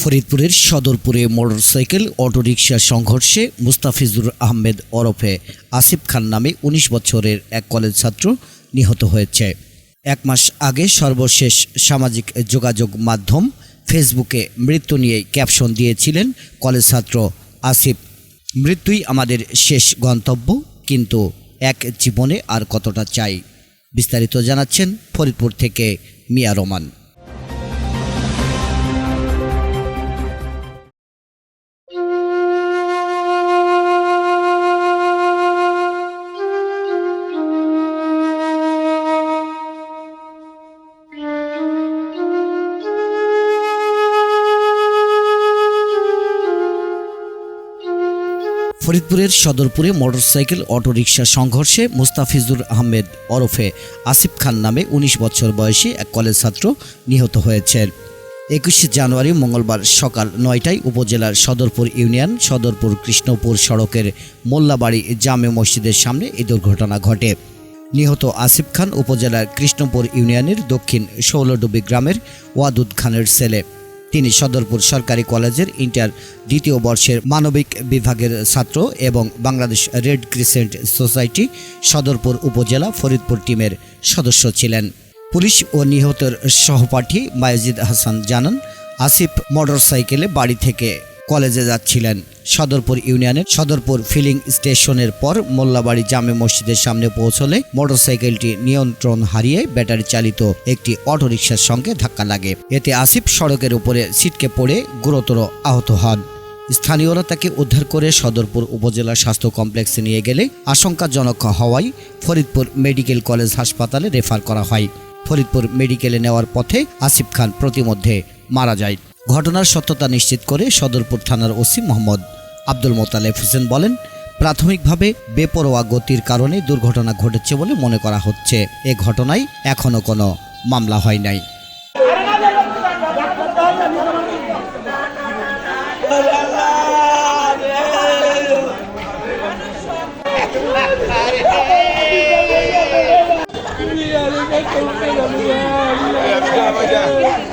ফরিদপুরের সদরপুরে motorcycle, autorickshaw সংঘর্ষে মুস্তাফিজুর আহমেদ ওরফে আসিফ খান নামে ১৯ বছরের এক কলেজ ছাত্র নিহত হয়েছে। এক মাস আগে সর্বশেষ সামাজিক যোগাযোগ মাধ্যম ফেসবুকে মৃত্যু নিয়ে ক্যাপশন দিয়েছিলেন কলেজ ছাত্র আসিফ। মৃত্যুই আমাদের শেষ গন্তব্য, কিন্তু এক জীবনে আর কতটা চাই? বিস্তারিত জানাচ্ছেন ফরিদপুর থেকে মিয়া রোমান। ফরিদপুরের সদরপুরে মোটরসাইকেল অটোরিকশা সংঘর্ষে মুস্তাফিজুর আহমেদ ওরফে আসিফ খান নামে ১৯ বছর বয়সী এক কলেজ ছাত্র নিহত হয়েছে একুশে জানুয়ারি মঙ্গলবার সকাল নয়টায় উপজেলার সদরপুর ইউনিয়ন সদরপুর কৃষ্ণপুর সড়কের মোল্লাবাড়ি জামে মসজিদের সামনে এই দুর্ঘটনা ঘটে। নিহত আসিফ খান উপজেলার কৃষ্ণপুর ইউনিয়নের দক্ষিণ ষোলডুবি গ্রামের ওয়াদুদ খানের ছেলে। তিনি সদরপুর সরকারি কলেজের ইন্টার দ্বিতীয় বর্ষের মানবিক বিভাগের ছাত্র এবং Bangladesh red crescent society Sadarpur upazila Faridpur টিমের সদস্য ছিলেন। পুলিশ ও নিহতের সহপাঠী মায়াজিদ হাসান জানান, আসিফ মোটরসাইকেলে বাড়ি থেকে কলেজে যাচ্ছিলেন সদরপুর ইউনিয়নের সদরপুর ফিলিং স্টেশনের পর মোল্লাবাড়ি জামে মসজিদের সামনে পৌঁছলে মোটরসাইকেলটি নিয়ন্ত্রণ হারিয়ে ব্যাটারি চালিত একটি অটোরিকশার সঙ্গে ধাক্কা লাগে। এতে আসিফ সড়কের উপরে ছিটকে পড়ে গুরুতর আহত হন। স্থানীয়রা তাকে উদ্ধার করে সদরপুর উপজেলা স্বাস্থ্য কমপ্লেক্সে নিয়ে গেলে আশঙ্কাজনক হওয়ায় ফরিদপুর মেডিকেল কলেজ হাসপাতালে রেফার করা হয়। ফরিদপুর মেডিকেলে নেওয়ার পথে আসিফ খান প্রতিমধ্যে মারা যায়। ঘটনার সত্যতা নিশ্চিত করে সদরপুর থানার ওসি মোহাম্মদ আব্দুল মোতালেব হোসেন বলেন প্রাথমিকভাবে বেপরোয়া গতির কারণে দুর্ঘটনা ঘটেছে বলে মনে করা হচ্ছে এ ঘটনায় এখনও কোনো মামলা হয় নাই Yeah,